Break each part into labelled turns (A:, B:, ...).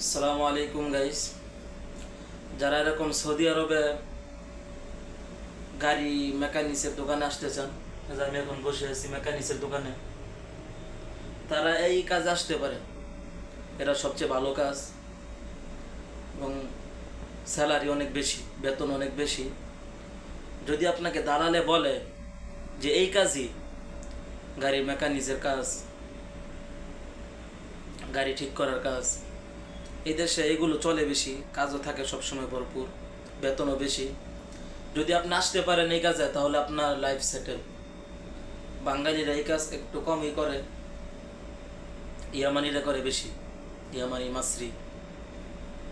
A: আসসালামু আলাইকুম গাইস যারা এরকম সৌদি আরবে গাড়ি মেকানিক্সের দোকানে আসতে চান আমি এখন বসে আছি মেকানিক্সের দোকানে, তারা এই কাজ আসতে পারে। এটা সবচেয়ে ভালো কাজ এবং স্যালারি অনেক বেশি, বেতন অনেক বেশি। যদি আপনাকে দালালে বলে যে এই কাজই গাড়ির মেকানিক্সের কাজ, গাড়ি ঠিক করার কাজ এই দেশে এগুলো চলে বেশি, কাজও থাকে সবসময় ভরপুর, বেতনও বেশি। যদি আপনি আসতে পারেন এই কাজে, তাহলে আপনার লাইফ সেটেল বাঙালিরা এই কাজ একটু কমই করে, ইয়ামানিরা করে বেশি, ইয়ামানি মাসরি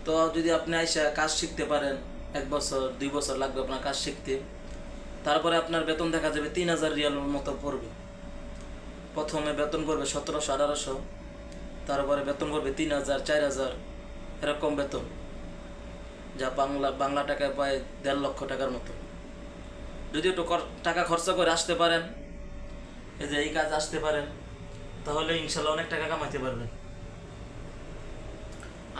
A: তো যদি আপনি আইসা কাজ শিখতে পারেন, এক বছর, দুই বছর লাগবে আপনার কাজ শিখতে। তারপরে আপনার বেতন দেখা যাবে তিন হাজার রিয়ালের মতো পড়বে। প্রথমে বেতন পড়বে সতেরোশো, আঠারোশো, তারপরে বেতন পড়বে তিন হাজার, চার হাজার। এরকম বেতন, যা বাংলা বাংলা টাকায় প্রায় দেড় লক্ষ টাকার মতো। যদি একটু টাকা খরচা করে আসতে পারেন, এই যে এই কাজ আসতে পারেন, তাহলে ইনশাল্লাহ অনেক টাকা কামাইতে পারবেন।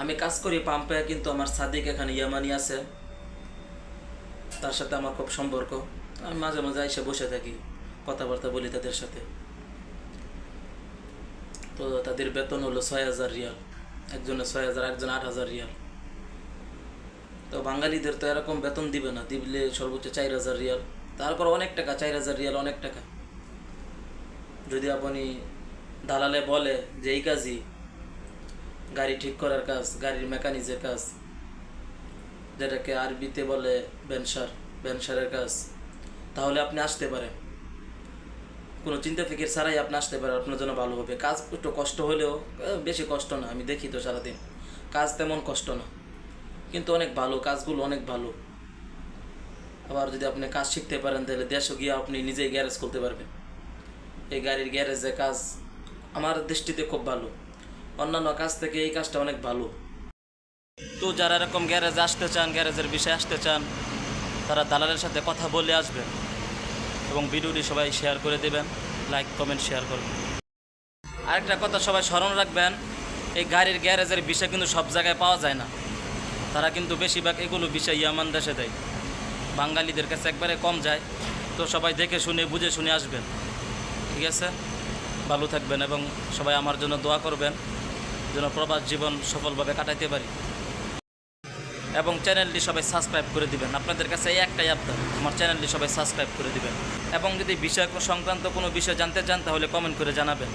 A: আমি কাজ করি পাম্পে, কিন্তু আমার সাদিক এখানে ইয়ামানি আছে। তার সাথে আমার খুব সম্পর্ক। আমি মাঝে মাঝে এসে বসে থাকি, কথাবার্তা বলি তাদের সাথে। তো তাদের বেতন হলো ছয় হাজার রিয়াল। একজনের ছয় হাজার একজন আট হাজার রিয়াল। তো বাঙালিদের তো এরকম বেতন দিবে না দিবলে সর্বোচ্চ চার হাজার রিয়াল। তারপর অনেক টাকা, চার হাজার রিয়াল অনেক টাকা। যদি আপনি দালালে বলে যে, এই কাজই, গাড়ি ঠিক করার কাজ, গাড়ির মেকানিজের কাজ, যেটাকে আরবিতে বলে বেনসার বেনসারের কাজ, তাহলে আপনি আসতে পারেন। কোনো চিন্তা ফিকির ছাড়াই আপনি আসতে পারেন, আপনার জন্য ভালো হবে। কাজ একটু কষ্ট হলেও বেশি কষ্ট না, আমি দেখি তো সারাদিন। কাজ তেমন কষ্ট না। কিন্তু অনেক ভালো, কাজগুলো অনেক ভালো। আবার যদি আপনি কাজ শিখতে পারেন, তাহলে দেশে গিয়ে আপনি নিজেই গ্যারেজ খুলতে পারবেন। এই গাড়ির গ্যারেজে কাজ আমার দৃষ্টিতে খুব ভালো। অন্যান্য কাজ থেকে এই কাজটা অনেক ভালো। তো যারা এরকম গ্যারেজে আসতে চান গ্যারেজের বিষয়ে আসতে চান, তারা দালালের সাথে কথা বলে আসবেন। এবং ভিডিওটি সবাই শেয়ার করে দেবেন, লাইক, কমেন্ট, শেয়ার করবেন। আরেকটা কথা সবাই স্মরণ রাখবেন, এই গাড়ির গ্যারেজের বিষয় কিন্তু সব জায়গায় পাওয়া যায় না। তারা কিন্তু বেশিরভাগ এগুলো বিষয় ইয়ামান দেশে দেয়। বাঙালিদের কাছে একবারে কম যায়। তো সবাই দেখে শুনে, বুঝে শুনে আসবেন। ঠিক আছে? ভালো থাকবেন এবং সবাই আমার জন্য দোয়া করবেন, যেন প্রবাস জীবন সফলভাবে কাটাইতে পারি। এবং চ্যানেলটি সবাই সাবস্ক্রাইব করে দিবেন। আপনাদের কাছে এই একটাই আবদার, আমার চ্যানেলটি সবাই সাবস্ক্রাইব করে দিবেন। এবং যদি বিষয় সংক্রান্ত কোনো বিষয় জানতে চান, তাহলে কমেন্ট করে জানাবেন।